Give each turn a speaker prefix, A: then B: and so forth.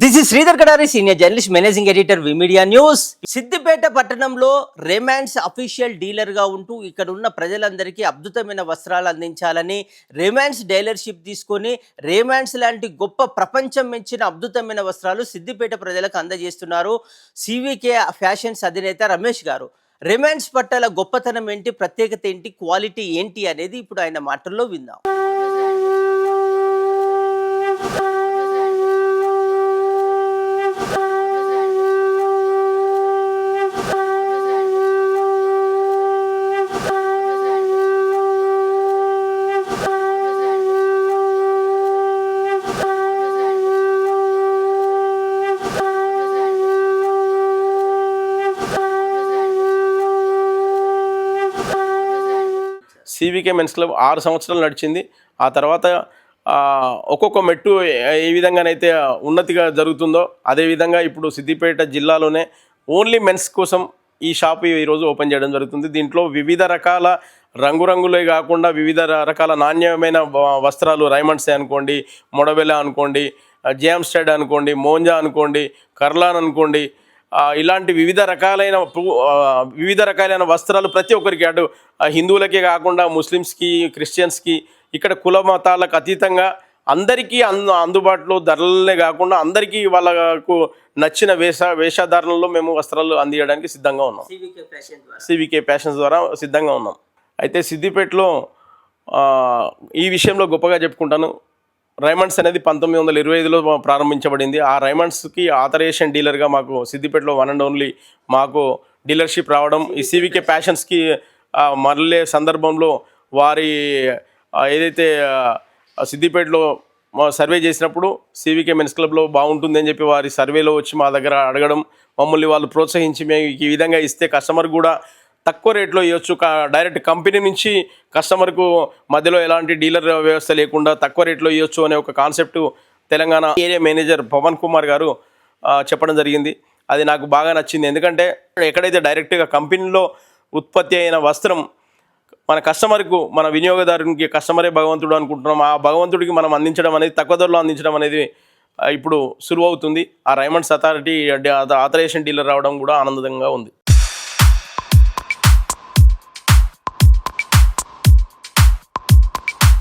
A: This is Sridhar Kadari senior journalist managing editor V media news Siddipet పట్టణంలో రెమాండ్స్ official డీలర్గా ఉంటూ ఇక్కడ ఉన్న ప్రజలందరికీ అద్భుతమైన వస్త్రాలు అందించాలని రెమాండ్స్ డీలర్షిప్ తీసుకొని రేమాండ్స్ లాంటి గొప్ప ప్రపంచం మెచ్చిన అద్భుతమైన వస్త్రాలు సిద్దిపేట ప్రజలకు అందజేస్తున్నారు సివికే ఫ్యాషన్స్ అధినేత రమేష్ గారు. రెమాండ్స్ పట్టాల గొప్పతనం ఏంటి ప్రత్యేకత ఏంటి క్వాలిటీ ఏంటి అనేది ఇప్పుడు ఆయన మాటల్లో విందాం.
B: సివికే మెన్స్ క్లబ్ ఆరు సంవత్సరాలు నడిచింది. ఆ తర్వాత ఒక్కొక్క మెట్టు ఏ- విధంగానైతే ఉన్నతిగా జరుగుతుందో అదేవిధంగా ఇప్పుడు సిద్దిపేట జిల్లాలోనే ఓన్లీ మెన్స్ కోసం ఈ షాప్ ఈరోజు ఓపెన్ చేయడం జరుగుతుంది. దీంట్లో వివిధ రకాల రంగురంగులే కాకుండా వివిధ రకాల నాణ్యమైన వస్త్రాలు రైమండ్సే అనుకోండి మొడబెల అనుకోండి జేమ్స్టెడ్ అనుకోండి మోంజా అనుకోండి కర్లాన్ అనుకోండి ఇలాంటి వివిధ రకాలైన వివిధ రకాలైన వస్త్రాలు ప్రతి ఒక్కరికి అటు హిందువులకే కాకుండా ముస్లిమ్స్కి క్రిస్టియన్స్కి ఇక్కడ కుల మతాలకు అతీతంగా అందరికీ అందు అందుబాటులో ధరలనే కాకుండా అందరికీ వాళ్ళకు నచ్చిన వేష వేషధారణలో మేము వస్త్రాలు అందించడానికి సిద్ధంగా ఉన్నాం.
A: సివికే ఫ్యాషన్ ద్వారా.
B: సివికే ప్యాషన్స్ ద్వారా సిద్ధంగా ఉన్నాం. అయితే సిద్దిపేటలో ఈ విషయంలో గొప్పగా చెప్పుకుంటాను. రైమండ్స్ అనేది పంతొమ్మిది వందల ఇరవై ఐదులో ప్రారంభించబడింది. ఆ రైమండ్స్కి ఆథరైజేషన్ డీలర్గా మాకు సిద్దిపేటలో వన్ అండ్ ఓన్లీ మాకు డీలర్షిప్ రావడం ఈ సివికే ప్యాషన్స్కి మరలే సందర్భంలో వారి ఏదైతే సిద్దిపేటలో మా సర్వే చేసినప్పుడు సివికే మెన్స్ క్లబ్లో బాగుంటుంది అని చెప్పి వారి సర్వేలో వచ్చి మా దగ్గర అడగడం మమ్మల్ని వాళ్ళు ప్రోత్సహించి మేము ఈ విధంగా ఇస్తే కస్టమర్ కూడా తక్కువ రేట్లో ఇవ్వచ్చు. కా- డైరెక్ట్ కంపెనీ నుంచి కస్టమర్కు మధ్యలో ఎలాంటి డీలర్ వ్యవస్థ లేకుండా తక్కువ రేట్లో ఇవ్వచ్చు అనే ఒక concept Telangana area manager Pavan Kumar garu చెప్పడం జరిగింది. అది నాకు బాగా నచ్చింది. ఎందుకంటే ఎక్కడైతే డైరెక్ట్గా కంపెనీలో ఉత్పత్తి అయిన వస్త్రం మన కస్టమర్కు మన వినియోగదారునికి కస్టమరే భగవంతుడు అనుకుంటున్నాం ఆ భగవంతుడికి మనం అందించడం అనేది తక్కువ ధరలో అందించడం అనేది ఇప్పుడు సులువవుతుంది. ఆ రైమండ్స్ అథారిటీ ఆథరైజేషన్ డీలర్ రావడం కూడా ఆనందంగా ఉంది.